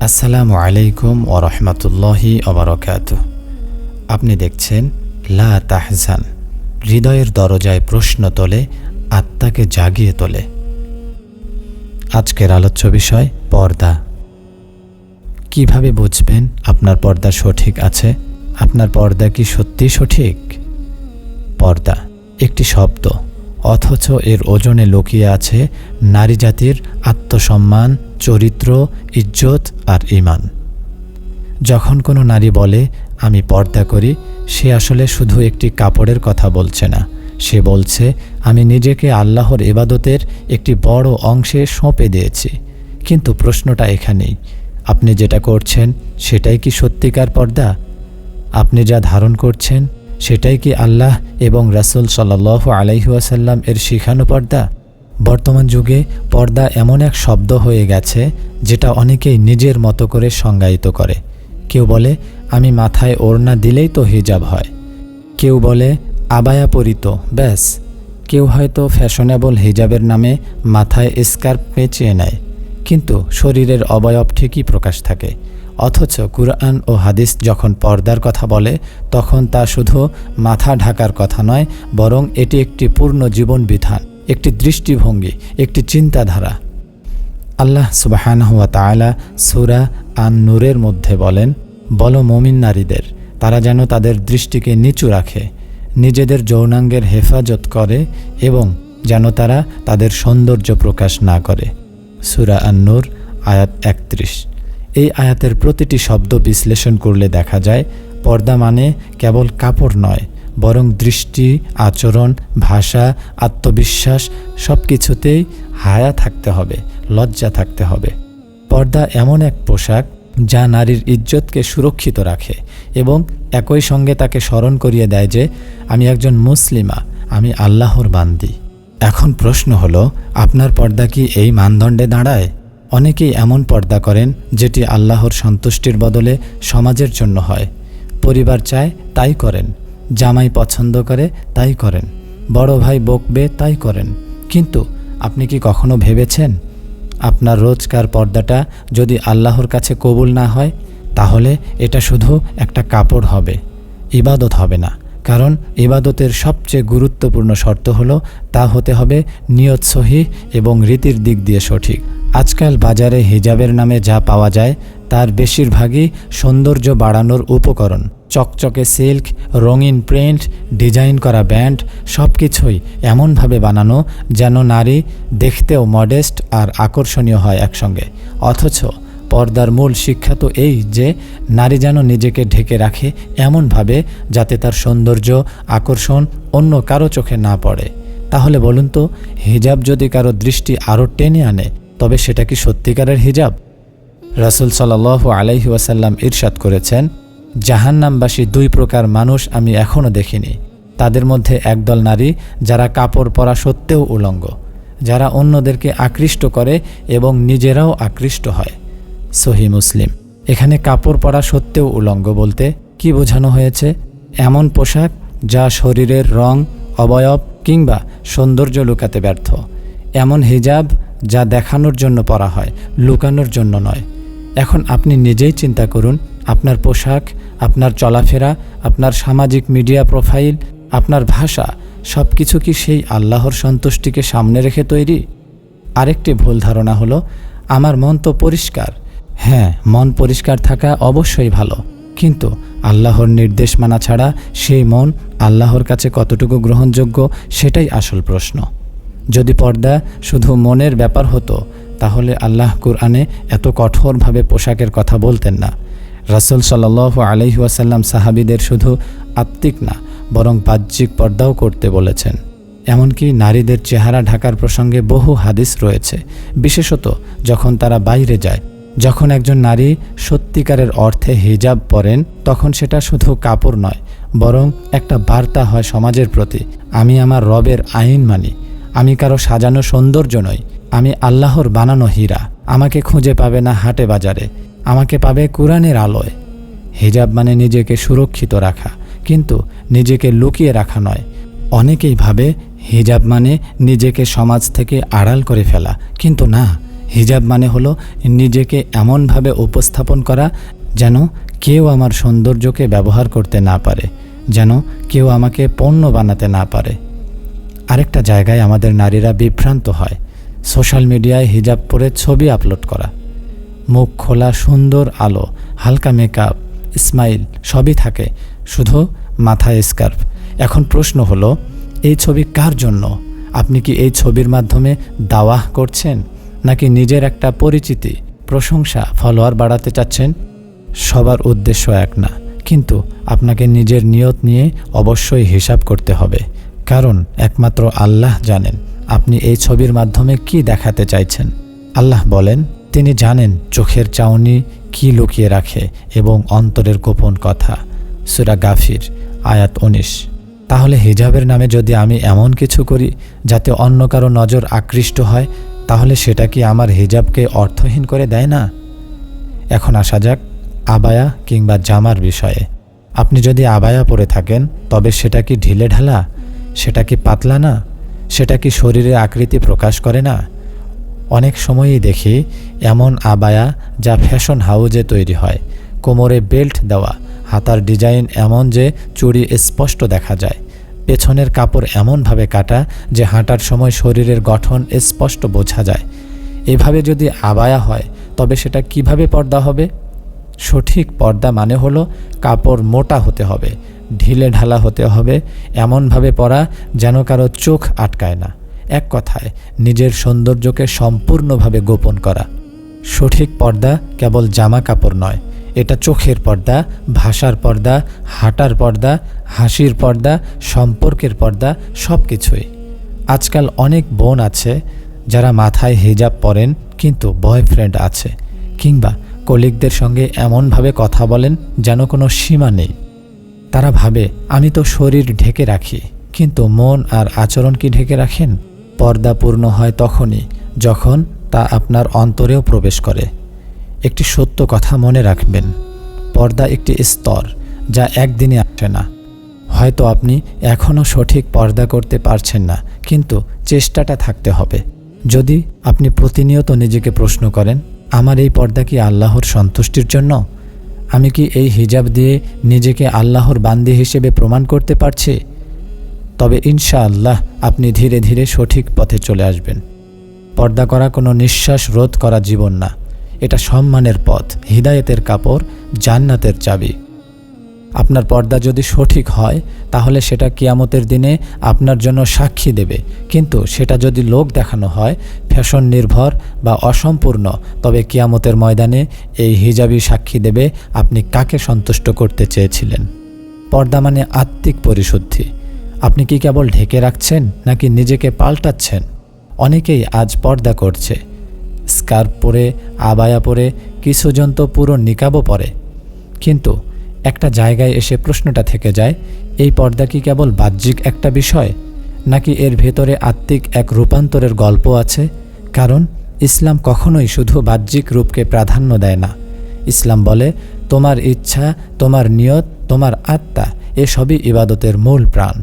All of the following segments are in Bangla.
আসসালামু আলাইকুম ও রহমতুল্লাহি অবরকাত আপনি দেখছেন লা তাহজান, হৃদয়ের দরজায় প্রশ্ন তোলে, আত্মাকে জাগিয়ে তোলে। আজকের আলোচ্য বিষয় পর্দা। কীভাবে বুঝবেন আপনার পর্দা সঠিক আছে? আপনার পর্দা কি সত্যি সঠিক? পর্দা একটি শব্দ। অথচ এর ওজনে লুকিয়ে আছে নারী জাতির আত্মসম্মান, চরিত্র, ইজ্জত আর ইমান যখন কোনো নারী বলে, আমি পর্দা করি সে আসলে শুধু একটি কাপড়ের কথা বলছে না। সে বলছে, আমি নিজেকে আল্লাহর ইবাদতের একটি বড় অংশে সঁপে দিয়েছি। কিন্তু প্রশ্নটা এখানেই। আপনি যেটা করছেন, সেটাই কি সত্যিকার পর্দা? আপনি যা ধারণ করছেন সেটাই কি আল্লাহ এবং রাসুল সাল্লাহ আলাইহুয়াসাল্লাম এর শিখানো পর্দা বর্তমান যুগে পর্দা এমন এক শব্দ হয়ে গেছে যেটা অনেকেই নিজের মতো করে সংজ্ঞায়িত করে। কেউ বলে, আমি মাথায় ওড়না দিলেই তো হিজাব হয়। কেউ বলে, আবায়া পরিত। ব্যাস। কেউ হয়তো ফ্যাশনেবল হিজাবের নামে মাথায় স্কার্প পেঁচিয়ে নেয়, কিন্তু শরীরের অবয়ব ঠিকই প্রকাশ থাকে। অথচ কুরআন ও হাদিস যখন পর্দার কথা বলে, তখন তা শুধু মাথা ঢাকার কথা নয়, বরং এটি একটি পূর্ণ জীবন বিধান, একটি দৃষ্টিভঙ্গি, একটি চিন্তাধারা। আল্লাহ সুবাহান হুয়া তালা সুরা আন নূরের মধ্যে বলেন, বলো মমিন নারীদের, তারা যেন তাদের দৃষ্টিকে নিচু রাখে, নিজেদের যৌনাঙ্গের হেফাজত করে এবং যেন তারা তাদের সৌন্দর্য প্রকাশ না করে। সুরা আন্নুর আয়াত একত্রিশ। এই আয়াতের প্রতিটি শব্দ বিশ্লেষণ করলে দেখা যায়, পর্দা মানে কেবল কাপড় নয়, বরং দৃষ্টি, আচরণ, ভাষা, আত্মবিশ্বাস সব কিছুতেই হায়া থাকতে হবে, লজ্জা থাকতে হবে। পর্দা এমন এক পোশাক যা নারীর ইজ্জতকে সুরক্ষিত রাখে এবং একই সঙ্গে তাকে স্মরণ করিয়ে দেয় যে, আমি একজন মুসলিমা, আমি আল্লাহর বান্দি। এখন প্রশ্ন হলো, আপনার পর্দা কি এই মানদণ্ডে দাঁড়ায়? অনেকেই এমন পর্দা করেন যেটি আল্লাহর সন্তুষ্টির বদলে সমাজের জন্য হয়। পরিবার চায় তাই করেন, জামাই পছন্দ করে তাই করেন, বড় ভাই বকবে তাই করেন। কিন্তু আপনি কি কখনো ভেবেছেন, আপনার রোজকার পর্দাটা যদি আল্লাহর কাছে কবুল না হয়, তাহলে এটা শুধু একটা কাপড় হবে, ইবাদত হবে না। কারণ ইবাদতের সবচেয়ে গুরুত্বপূর্ণ শর্ত হলো, তা হতে হবে নিয়ত সহি এবং রীতির দিক দিয়ে সঠিক। আজকাল বাজারে হিজাবের নামে যা পাওয়া যায়, তার বেশিরভাগই সৌন্দর্য বাড়ানোর উপকরণ। চকচকে সিল্ক, রঙিন প্রিন্ট, ডিজাইন করা ব্যান্ড সব কিছুই এমনভাবে বানানো যেন নারী দেখতেও মডেস্ট আর আকর্ষণীয় হয় একসঙ্গে। অথচ পর্দার মূল শিক্ষা তো এই যে, নারী যেন নিজেকে ঢেকে রাখে এমনভাবে যাতে তার সৌন্দর্য, আকর্ষণ অন্য কারও চোখে না পড়ে। তাহলে বলুন তো, হিজাব যদি কারও দৃষ্টি আরও টেনে আনে, তবে সেটা কি সত্যিকারের হিজাব? রাসুল সাল আলাইহি ওয়াসাল্লাম ইরশাদ করেছেন, জাহান্নামবাসী দুই প্রকার মানুষ আমি এখনও দেখিনি। তাদের মধ্যে একদল নারী, যারা কাপড় পরা সত্ত্বেও উলঙ্গ। যারা অন্যদেরকে আকৃষ্ট করে এবং নিজেরাও আকৃষ্ট হয়। সহি মুসলিম। এখানে কাপড় পরা সত্ত্বেও উলঙ্গ বলতে কি বোঝানো হয়েছে? এমন পোশাক যা শরীরের রং, অবয়ব কিংবা সৌন্দর্য লুকাতে ব্যর্থ। এমন হিজাব যা দেখানোর জন্য পরা হয়, লুকানোর জন্য নয়। এখন আপনি নিজেই চিন্তা করুন, আপনার পোশাক, আপনার চলাফেরা, আপনার সামাজিক মিডিয়া প্রোফাইল, আপনার ভাষা সব কিছু কি সেই আল্লাহর সন্তুষ্টিকে সামনে রেখে তৈরি? আরেকটি ভুল ধারণা হলো, আমার মন তো পরিষ্কার হ্যাঁ মন পরিষ্কার থাকা অবশ্যই ভালো। কিন্তু আল্লাহর নির্দেশ মানা ছাড়া সেই মন আল্লাহর কাছে কতটুকু গ্রহণযোগ্য সেটাই আসল প্রশ্ন। যদি পর্দা শুধু মনের ব্যাপার হতো, তাহলে আল্লাহ কুরআনে এত কঠোরভাবে পোশাকের কথা বলতেন না। রাসুল সাল্লাহ আলহিহাসাল্লাম সাহাবিদের শুধু আত্মিক না, বরং বাহ্যিক পর্দাও করতে বলেছেন। এমনকি নারীদের চেহারা ঢাকার প্রসঙ্গে বহু হাদিস রয়েছে। বিশেষত যখন তারা বাইরে যায় যখন একজন নারী সত্যিকারের অর্থে হিজাব পরেন, তখন সেটা শুধু কাপড় নয়, বরং একটা বার্তা হয় সমাজের প্রতি, আমি আমার রবের আইন মানি, আমি কারও সাজানো সৌন্দর্য নই, আমি আল্লাহর বানানো হীরা, আমাকে খুঁজে পাবে না হাটে বাজারে, আমাকে পাবে কোরআনের আলোয়। হিজাব মানে নিজেকে সুরক্ষিত রাখা, কিন্তু নিজেকে লুকিয়ে রাখা নয়। অনেকেই ভাবে হিজাব মানে নিজেকে সমাজ থেকে আড়াল করে ফেলা, কিন্তু না। হিজাব মানে হলো নিজেকে এমনভাবে উপস্থাপন করা যেন কেউ আমার সৌন্দর্যকে ব্যবহার করতে না পারে, যেন কেউ আমাকে পণ্য বানাতে না পারে। আরেকটা জায়গায় আমাদের নারীরা বিভ্রান্ত হয়। সোশ্যাল মিডিয়ায় হিজাব পরে ছবি আপলোড করা। মুখ খোলা, সুন্দর আলো, হালকা মেকআপ, স্মাইল সবই থাকে, শুধু মাথায় স্কার্ফ। এখন প্রশ্ন হলো, এই ছবি কার জন্য? আপনি কি এই ছবির মাধ্যমে দাওয়াহ করছেন? নাকি নিজের একটা পরিচিতি, প্রশংসা, ফলোয়ার বাড়াতে চাচ্ছেন? সবার উদ্দেশ্য এক না। কিন্তু আপনাকে নিজের নিয়ত নিয়ে অবশ্যই হিসাব করতে হবে। কারণ একমাত্র আল্লাহ জানেন আপনি এই ছবির মাধ্যমে কি দেখাতে চাইছেন। আল্লাহ বলেন, তিনি জানেন চোখের চাউনি কি লুকিয়ে রাখে এবং অন্তরের গোপন কথা। সুরা গাফির, আয়াত উনিশ। তাহলে হিজাবের নামে যদি আমি এমন কিছু করি যাতে অন্য কারও নজর আকৃষ্ট হয় তাহলে সেটা কি আমার হিজাবকে অর্থহীন করে দেয় না? এখন আসা যাক আবায়া কিংবা জামার বিষয়ে। আপনি যদি আবায়া পরে থাকেন, তবে সেটা কি ঢিলে ঢালা? সেটা কি পাতলা না? সেটা কি শরীরের আকৃতি প্রকাশ করে না? অনেক সময়ই দেখি এমন আবায়া যা ফ্যাশন হাউজে তৈরি হয়, কোমরে বেল্ট দেওয়া, হাতার ডিজাইন এমন যে চুড়ি স্পষ্ট দেখা যায়। পেছনের কাপড় এমনভাবে কাটা যে হাঁটার সময় শরীরের গঠন স্পষ্ট বোঝা যায়। এভাবে যদি আবায়া হয়, তবে সেটা কীভাবে পর্দা হবে? সঠিক পর্দা মানে হলো কাপড় মোটা হতে হবে, ঢিলে ঢালা হতে হবে, এমনভাবে পরা যেন কারও চোখ আটকায় না। এক কথায়, নিজের সৌন্দর্যকে সম্পূর্ণভাবে গোপন করা। সঠিক পর্দা কেবল জামা কাপড় নয় এটা চোখের পর্দা, ভাষার পর্দা, হাঁটার পর্দা, হাসির পর্দা, সম্পর্কের পর্দা সব কিছুই আজকাল অনেক বোন আছে যারা মাথায় হিজাব পরেন কিন্তু বয়ফ্রেন্ড আছে, কিংবা কলিগদের সঙ্গে এমনভাবে কথা বলেন যেন কোনো সীমা নেই। তারা ভাবে, আমি তো শরীর ঢেকে রাখি, কিন্তু মন আর আচরণ কি ঢেকে রাখেন? পর্দা পূর্ণ হয় তখনই, যখন তা আপনার অন্তরেও প্রবেশ করে। একটি সত্য কথা মনে রাখবেন। পর্দা একটি স্তর যা একদিনে আসে না। হয়তো আপনি এখনও সঠিক পর্দা করতে পারছেন না, কিন্তু চেষ্টাটা থাকতে হবে। যদি আপনি প্রতিনিয়ত নিজেকে প্রশ্ন করেন, আমার এই পর্দা কি আল্লাহর সন্তুষ্টির জন্য? আমি কি এই হিজাব দিয়ে নিজেকে আল্লাহর বান্দি হিসেবে প্রমাণ করতে পারছি? তবে ইনশাআল্লাহ আপনি ধীরে ধীরে সঠিক পথে চলে আসবেন। পর্দা করা কোনো নিঃশ্বাস রোধ করা জীবন না। এটা সম্মানের পথ, হৃদায়তের কাপড়, জান্নাতের চাবি। আপনার পর্দা যদি সঠিক হয়, তাহলে সেটা কিয়ামতের দিনে আপনার জন্য সাক্ষী দেবে। কিন্তু সেটা যদি লোক দেখানো হয়, ফ্যাশন নির্ভর বা অসম্পূর্ণ, তবে কিয়ামতের ময়দানে এই হিজাবি সাক্ষী দেবে আপনি কাকে সন্তুষ্ট করতে চেয়েছিলেন। পর্দা মানে আত্মিক পরিশুদ্ধি। আপনি কি কেবল ঢেকে রাখছেন, নাকি নিজেকে পাল্টাচ্ছেন? অনেকেই আজ পর্দা করছে। স্কার্ফ পরে, আবায়া পরে কিছুজন তো পুরো নিকাবও পরে। কিন্তু একটা জায়গায় এসে প্রশ্নটা থেকে যায়, এই পর্দা কি কেবল বাহ্যিক একটা বিষয়, নাকি এর ভেতরে আত্মিক এক রূপান্তরের গল্প আছে? কারণ ইসলাম কখনোই শুধু বাহ্যিক রূপকে প্রাধান্য দেয় না। ইসলাম বলে, তোমার ইচ্ছা, তোমার নিয়ত, তোমার আত্মা এসবই ইবাদতের মূল প্রাণ।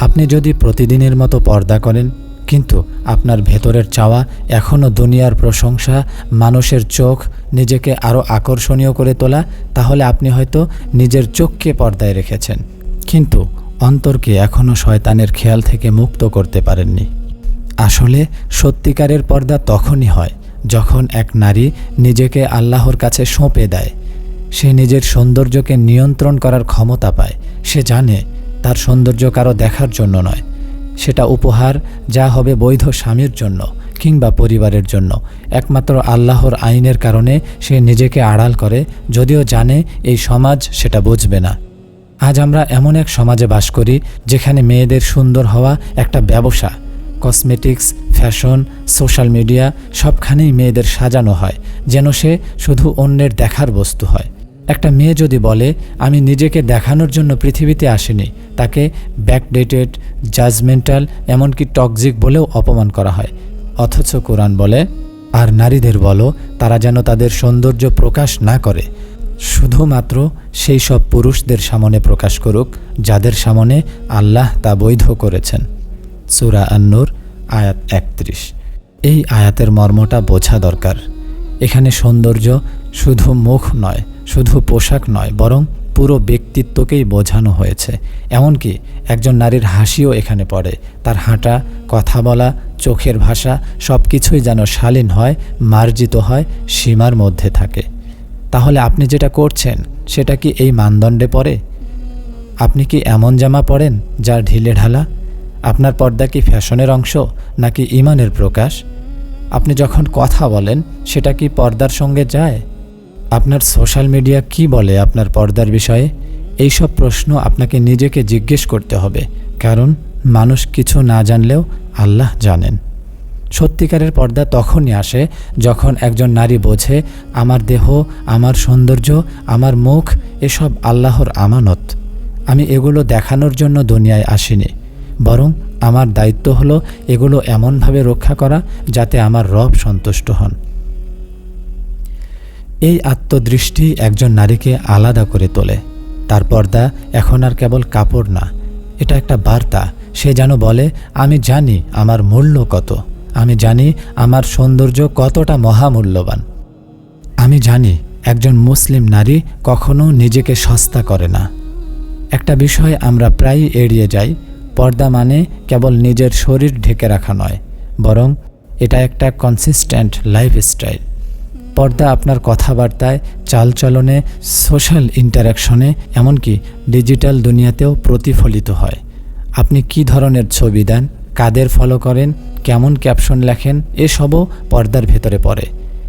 আপনি যদি প্রতিদিনের মতো পর্দা করেন কিন্তু আপনার ভেতরের চাওয়া এখনও দুনিয়ার প্রশংসা, মানুষের চোখ নিজেকে আরও আকর্ষণীয় করে তোলা, তাহলে আপনি হয়তো নিজের চোখকে পর্দায় রেখেছেন। কিন্তু অন্তরকে এখনও শয়তানের খেয়াল থেকে মুক্ত করতে পারেননি। আসলে সত্যিকারের পর্দা তখনই হয় যখন এক নারী নিজেকে আল্লাহর কাছে সঁপে দেয়। সে নিজের সৌন্দর্যকে নিয়ন্ত্রণ করার ক্ষমতা পায়। সে জানে তার সৌন্দর্য কারও দেখার জন্য নয়। সেটা উপহার যা হবে বৈধ স্বামীর জন্য কিংবা পরিবারের জন্য। একমাত্র আল্লাহর আইনের কারণে সে নিজেকে আড়াল করে, যদিও জানে এই সমাজ সেটা বুঝবে না। আজ আমরা এমন এক সমাজে বাস করি, যেখানে মেয়েদের সুন্দর হওয়া একটা ব্যবসা। কসমেটিক্স, ফ্যাশন, সোশ্যাল মিডিয়া, সবখানেই মেয়েদের সাজানো হয়, যেন সে শুধু অন্যের দেখার বস্তু হয়। একটা মেয়ে যদি বলে, আমি নিজেকে দেখানোর জন্য পৃথিবীতে আসিনি, তাকে ব্যাকডেটেড জাজমেন্টাল এমনকি টক্সিক বলেও অপমান করা হয়। অথচ কোরআন বলে, আর নারীদের বলো, তারা যেন তাদের সৌন্দর্য প্রকাশ না করে। শুধুমাত্র সেই সব পুরুষদের সামনে প্রকাশ করুক, যাদের সামনে আল্লাহ তা বৈধ করেছেন। সুরা আন্নুর, আয়াত একত্রিশ। এই আয়াতের মর্মটা বোঝা দরকার। এখানে সৌন্দর্য শুধু মুখ নয় শুধু পোশাক নয়, বরং পুরো ব্যক্তিত্বকেই বোঝানো হয়েছে। এমনকি একজন নারীর হাসিও এখানে পড়ে। তার হাঁটা, কথা বলা, চোখের ভাষা সব কিছুই যেন শালীন হয়, মার্জিত হয়, সীমার মধ্যে থাকে। তাহলে আপনি যেটা করছেন, সেটা কি এই মানদণ্ডে পড়ে? আপনি কি এমন জামা পরেন যা ঢিলে ঢালা? আপনার পর্দা কি ফ্যাশনের অংশ, নাকি ইমানের প্রকাশ? আপনি যখন কথা বলেন, সেটা কি পর্দার সঙ্গে যায়? আপনার সোশ্যাল মিডিয়া কি বলে আপনার পর্দার বিষয়ে? এইসব প্রশ্ন আপনাকে নিজেকে জিজ্ঞেস করতে হবে। কারণ মানুষ কিছু না জানলেও আল্লাহ জানেন। সত্যিকারের পর্দা তখনই আসে যখন একজন নারী বোঝে, আমার দেহ, আমার সৌন্দর্য, আমার মুখ, এসব আল্লাহর আমানত। আমি এগুলো দেখানোর জন্য দুনিয়ায় আসিনি। বরং আমার দায়িত্ব হলো এগুলো এমনভাবে রক্ষা করা যাতে আমার রব সন্তুষ্ট হন। এই আত্মদৃষ্টি একজন নারীকে আলাদা করে তোলে। তার পর্দা এখন আর কেবল কাপড় না, এটা একটা বার্তা। সে যেন বলে, আমি জানি আমার মূল্য কত। আমি জানি আমার সৌন্দর্য কতটা মহামূল্যবান। আমি জানি একজন মুসলিম নারী কখনো নিজেকে সস্তা করে না। একটা বিষয় আমরা প্রায়ই এড়িয়ে যাই, পর্দা মানে কেবল নিজের শরীর ঢেকে রাখা নয়, বরং এটা একটা কনসিস্টেন্ট লাইফস্টাইল পর্দা আপনার কথাবার্তায়, চালচলনে, সোশ্যাল ইন্টারাকশনে, এমনকি ডিজিটাল দুনিয়াতেও প্রতিফলিত হয়। আপনি কি ধরনের ছবি দেন, কাদের ফলো করেন, কেমন ক্যাপশন লেখেন, এসবও পর্দার ভেতরে পড়ে।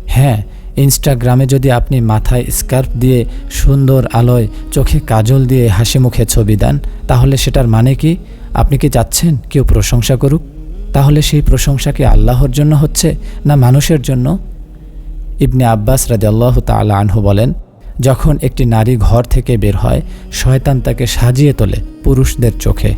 হ্যাঁ ইনস্টাগ্রামে যদি আপনি মাথায় স্কার্ফ দিয়ে সুন্দর আলোয়, চোখে কাজল দিয়ে হাসি মুখে ছবি দেন, তাহলে সেটার মানে কি? আপনি কি চাচ্ছেন কেউ প্রশংসা করুক? তাহলে সেই প্রশংসা কি আল্লাহর জন্য হচ্ছে, না মানুষের জন্য? ইবনে আব্বাস রাজাল্লাহ তালা আনহু বলেন, যখন একটি নারী ঘর থেকে বের হয়, শয়তান তাকে সাজিয়ে তোলে পুরুষদের চোখে।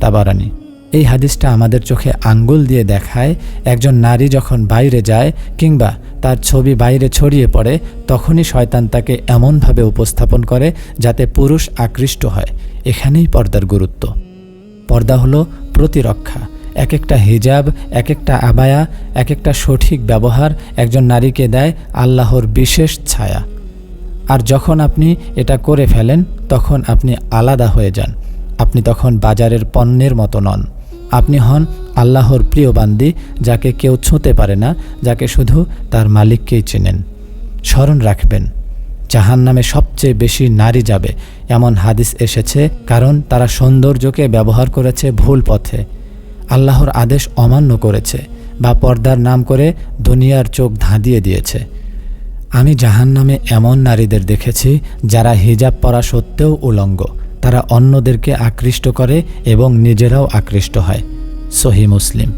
তাবারানি, এই হাদিসটা আমাদের চোখে আঙ্গুল দিয়ে দেখায়, একজন নারী যখন বাইরে যায় কিংবা তার ছবি বাইরে ছড়িয়ে পড়ে, তখনই শয়তান তাকে এমনভাবে উপস্থাপন করে যাতে পুরুষ আকৃষ্ট হয়। এখানেই পর্দার গুরুত্ব। পর্দা হলো প্রতিরক্ষা। এক একটা হিজাব এক একটা আবায়া এক একটা সঠিক ব্যবহার একজন নারীকে দেয় আল্লাহর বিশেষ ছায়া। আর যখন আপনি এটা করে ফেলেন, তখন আপনি আলাদা হয়ে যান। আপনি তখন বাজারের পণ্যের মতো নন। আপনি হন আল্লাহর প্রিয় বান্দি, যাকে কেউ ছুঁতে পারে না, যাকে শুধু তার মালিককেই চেনেন। স্মরণ রাখবেন জাহান নামে সবচেয়ে বেশি নারী যাবে, এমন হাদিস এসেছে, কারণ তারা সৌন্দর্যকে ব্যবহার করেছে ভুল পথে। আল্লাহর আদেশ অমান্য করেছে বা পর্দার নাম করে দুনিয়ার চোখ ধাঁধিয়ে দিয়েছে। আমি জাহান নামে এমন নারীদের দেখেছি যারা হিজাব পরা সত্ত্বেও উলঙ্গ। তারা অন্যদেরকে আকৃষ্ট করে এবং নিজেরাও আকৃষ্ট হয়। সহি মুসলিম।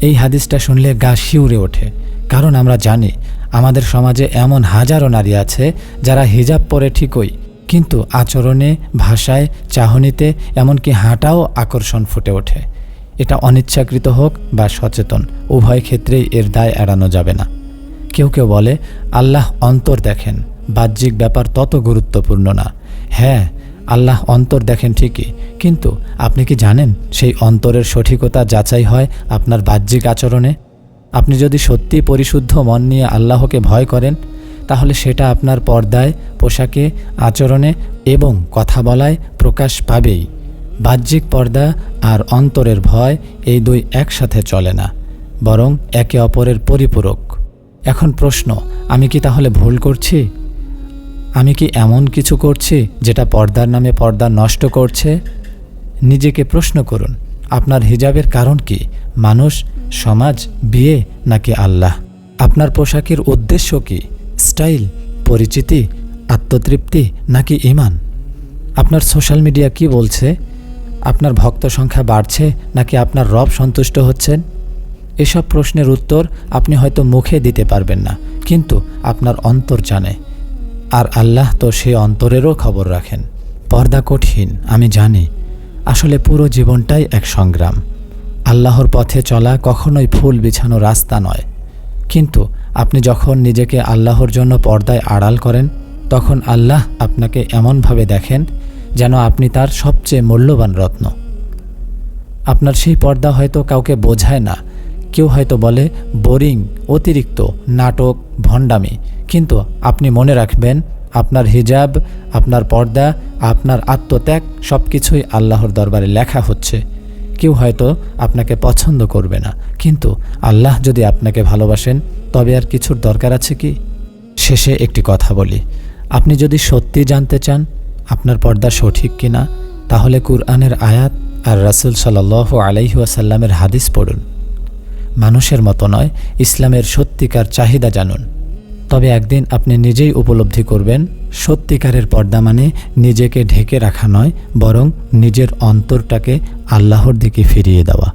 এই হাদিসটা শুনলে গা শিউরে ওঠে। কারণ আমরা জানি, আমাদের সমাজে এমন হাজারো নারী আছে যারা হিজাব পরে ঠিকই, কিন্তু আচরণে, ভাষায়, চাহনিতে, এমনকি হাঁটাও আকর্ষণ ফুটে ওঠে। এটা অনিচ্ছাকৃত হোক বা সচেতন, উভয় ক্ষেত্রেই এর দায় এড়ানো যাবে না। কেউ কেউ বলে, আল্লাহ অন্তর দেখেন, বাহ্যিক ব্যাপার তত গুরুত্বপূর্ণ না। হ্যাঁ আল্লাহ অন্তর দেখেন ঠিকই, কিন্তু আপনি কি জানেন সেই অন্তরের সঠিকতা যাচাই হয় আপনার বাহ্যিক আচরণে? আপনি যদি সত্যি পরিশুদ্ধ মন নিয়ে আল্লাহকে ভয় করেন, তাহলে সেটা আপনার পর্দায়, পোশাকে, আচরণে এবং কথা বলায় প্রকাশ পাবেই। বাহ্যিক পর্দা আর অন্তরের ভয় এই দুই একসাথে চলে না, বরং একে অপরের পরিপূরক। এখন প্রশ্ন, আমি কি তাহলে ভুল করছি? আমি কি এমন কিছু করছি যেটা পর্দার নামে পর্দা নষ্ট করছে? নিজেকে প্রশ্ন করুন, আপনার হিজাবের কারণ কি, মানুষ, সমাজ, বিয়ে, নাকি আল্লাহ? আপনার পোশাকের উদ্দেশ্য কি, স্টাইল, পরিচিতি, আত্মতৃপ্তি, নাকি ইমান? আপনার সোশ্যাল মিডিয়া কি বলছে? আপনার ভক্ত সংখ্যা বাড়ছে নাকি আপনার রব সন্তুষ্ট হচ্ছেন? এসব প্রশ্নের উত্তর আপনি হয়তো মুখে দিতে পারবেন না, কিন্তু আপনার অন্তর জানে। আর আল্লাহ তো সে অন্তরেরও খবর রাখেন। পর্দা কঠিন, আমি জানি। আসলে পুরো জীবনটাই এক সংগ্রাম। আল্লাহর পথে চলা কখনোই ফুল বিছানো রাস্তা নয়। কিন্তু আপনি যখন নিজেকে আল্লাহর জন্য পর্দায় আড়াল করেন, তখন আল্লাহ আপনাকে এমনভাবে দেখেন যেন আপনি তার সবচেয়ে মূল্যবান রত্ন। আপনার সেই পর্দা হয়তো কাউকে বোঝায় না। কেউ হয়তো বলে, বোরিং, অতিরিক্ত, নাটক, ভণ্ডামি। কিন্তু আপনি মনে রাখবেন, আপনার হিজাব, আপনার পর্দা, আপনার আত্মত্যাগ সব কিছুই আল্লাহর দরবারে লেখা হচ্ছে। কেউ হয়তো আপনাকে পছন্দ করবে না। কিন্তু আল্লাহ যদি আপনাকে ভালোবাসেন, তবে আর কিছুর দরকার আছে কি? শেষে একটি কথা বলি। আপনি যদি সত্যি জানতে চান আপনার পর্দা সঠিক কিনা, তাহলে কুরআনের আয়াত আর রাসুল সাল্লাহ আলাইহুয়াসাল্লামের হাদিস পড়ুন। মানুষের মতো নয়, ইসলামের সত্যিকার চাহিদা জানুন। তবে একদিন আপনি নিজেই উপলব্ধি করবেন, সত্যিকারের পর্দা মানে নিজেকে ঢেকে রাখা নয়, বরং নিজের অন্তরটাকে আল্লাহর দিকে ফিরিয়ে দেওয়া।